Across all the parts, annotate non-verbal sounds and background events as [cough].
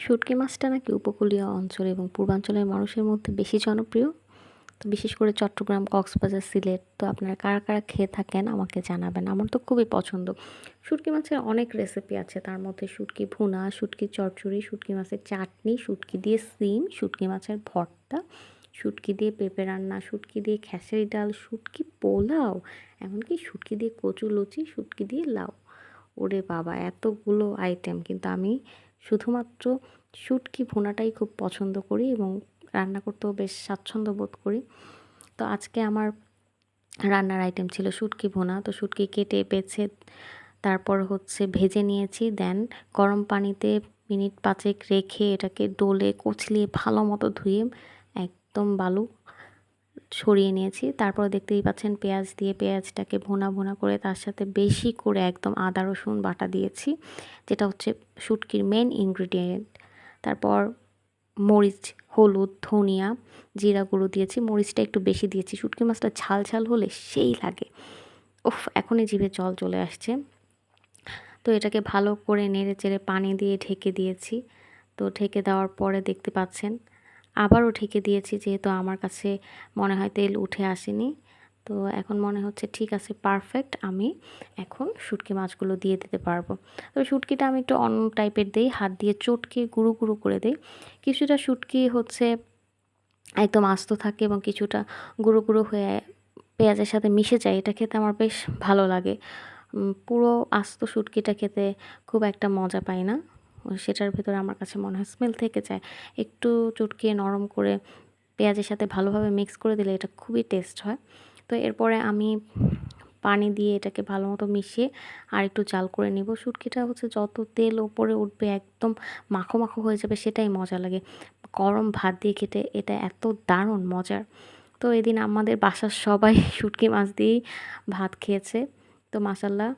শুটকি মাছটা নাকি উপকূলীয় অঞ্চল এবং পূর্বাঞ্চলের মানুষের মধ্যে বেশি জনপ্রিয়? তো বিশেষ করে চট্টগ্রাম, কক্সবাজার, সিলেট, তো আপনারা কারা কারা খেয়ে থাকেন আমাকে জানাবেন। আমার তো খুবই পছন্দ। শুটকি মাছের অনেক রেসিপি আছে। তার মধ্যে শুটকি ভুনা, শুটকি চচ্চড়ি শুটকি মাছের চাটনি, শুটকি দিয়ে সিম, শুটকি মাছের ভর্তা, শুটকি দিয়ে পেঁপে রান্না, শুটকি দিয়ে খেসারি ডাল, শুটকি পোলাও, এমনকি শুটকি দিয়ে কচু লুচি, শুটকি দিয়ে লাউ। ওরে বাবা, এতগুলো আইটেম কিন্তু আমি শুধুমাত্র শুটকি ভুনাটাই খুব পছন্দ করি এবং রান্না করতেও বেশ স্বাচ্ছন্দ্য বোধ করি। তো আজকে আমার রান্নার আইটেম ছিল শুটকি ভুনা। তো শুটকি কেটে, বেছে, তারপর হচ্ছে ভেজে নিয়েছি। দেন গরম পানিতে মিনিট পাঁচেক রেখে এটাকে ডোলে, কচলিয়ে ভালো মতো ধুয়ে একদম বালু সরিয়ে নিয়েছি। তারপর দেখতেই পাচ্ছেন পেঁয়াজ দিয়ে পেঁয়াজটাকে ভোনা ভোনা করে তার সাথে বেশি করে একদম আদা, রসুন বাটা দিয়েছি, যেটা হচ্ছে শুটকির মেন ইনগ্রিডিয়েন্ট তারপর মরিচ, হলুদ, ধনিয়া, জিরা গুঁড়ো দিয়েছি। মরিচটা একটু বেশি দিয়েছি। শুটকি মাছটা ঝাল ঝাল হলে সেই লাগে। উফ, এখনই জিভে জল চলে আসছে। তো এটাকে ভালো করে নেড়ে চেড়ে পানি দিয়ে ঢেকে দিয়েছি। তো ঢেকে দেওয়ার পরে দেখতে পাচ্ছেন আবারও ঢেকে দিয়েছি যেহেতু আমার কাছে মনে হয় তেল উঠে আসেনি। তো এখন মনে হচ্ছে ঠিক আছে পারফেক্ট আমি এখন শুটকি মাছগুলো দিয়ে দিতে পারব। তবে শুটকিটা আমি একটু অন্য টাইপের দিই, হাত দিয়ে চটকে গুঁড়ো গুঁড়ো করে দিই। কিছুটা শুটকি হচ্ছে একদম আস্ত থাকে এবং কিছুটা গুঁড়ো গুঁড়ো হয়ে পেঁয়াজের সাথে মিশে যায়, এটা খেতে আমার বেশ ভালো লাগে। পুরো আস্ত শুটকিটা খেতে খুব একটা মজা পাই না। সেটার ভেতরে আমার কাছে মনে হয় স্মেল থেকে যায়। একটু চটকিয়ে নরম করে পেঁয়াজের সাথে ভালোভাবে মিক্স করে দিলে এটা খুবই টেস্ট হয়। তো এরপরে আমি পানি দিয়ে এটাকে ভালো মতো মিশিয়ে আর একটু জাল করে নিব। শুটকিটা হচ্ছে যত তেল ওপরে উঠবে একদম মাখো মাখো হয়ে যাবে সেটাই মজা লাগে। গরম ভাত দিয়ে খেতে এটা এত দারুণ মজার। তো এদিন আমাদের বাসার সবাই [laughs] শুটকি মাছ দিয়েই ভাত খেয়েছে। তো মাসাল্লাহ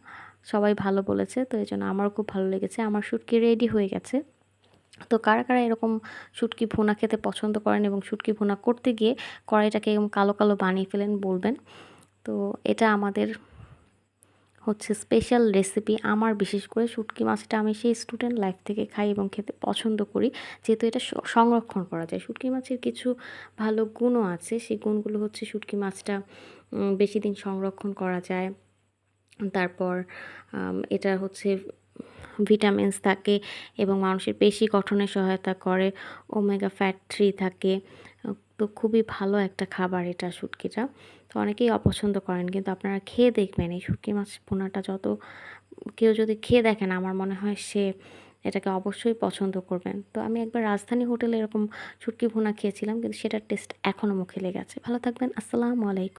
সবাই ভালো বলেছে, তো এই জন্য আমারও খুব ভালো লেগেছে। আমার শুটকি রেডি হয়ে গেছে। তো কারা কারা এরকম শুটকি ভুনা খেতে পছন্দ করেন এবং শুটকি ভুনা করতে গিয়ে কড়াইটাকে এরকম কালো কালো বানিয়ে ফেলেন বলবেন। তো এটা আমাদের হচ্ছে স্পেশাল রেসিপি আমার বিশেষ করে শুটকি মাছটা আমি সেই স্টুডেন্ট লাইফ থেকে খাই এবং খেতে পছন্দ করি। যেহেতু এটা সংরক্ষণ করা যায়। শুটকি মাছের কিছু ভালো গুণও আছে। সেই গুণগুলো হচ্ছে শুটকি মাছটা বেশি দিন সংরক্ষণ করা যায়। তারপর এটা হচ্ছে ভিটামিনস থাকে এবং মানুষের পেশি গঠনে সহায়তা করে, ওমেগা ফ্যাট থ্রি থাকে। তো খুবই ভালো একটা খাবার এটা শুটকিটা। তো অনেকেই অপছন্দ করেন, কিন্তু আপনারা খেয়ে দেখবেন এই শুটকি মাছ পোনাটা যত, কেউ যদি খেয়ে দেখেন, আমার মনে হয় সে এটাকে অবশ্যই পছন্দ করবেন। তো আমি একবার রাজধানী হোটেলে এরকম শুটকি ভুনা খেয়েছিলাম, কিন্তু সেটার টেস্ট এখনও মুখে লেগে আছে। ভালো থাকবেন, আসসালামু আলাইকুম।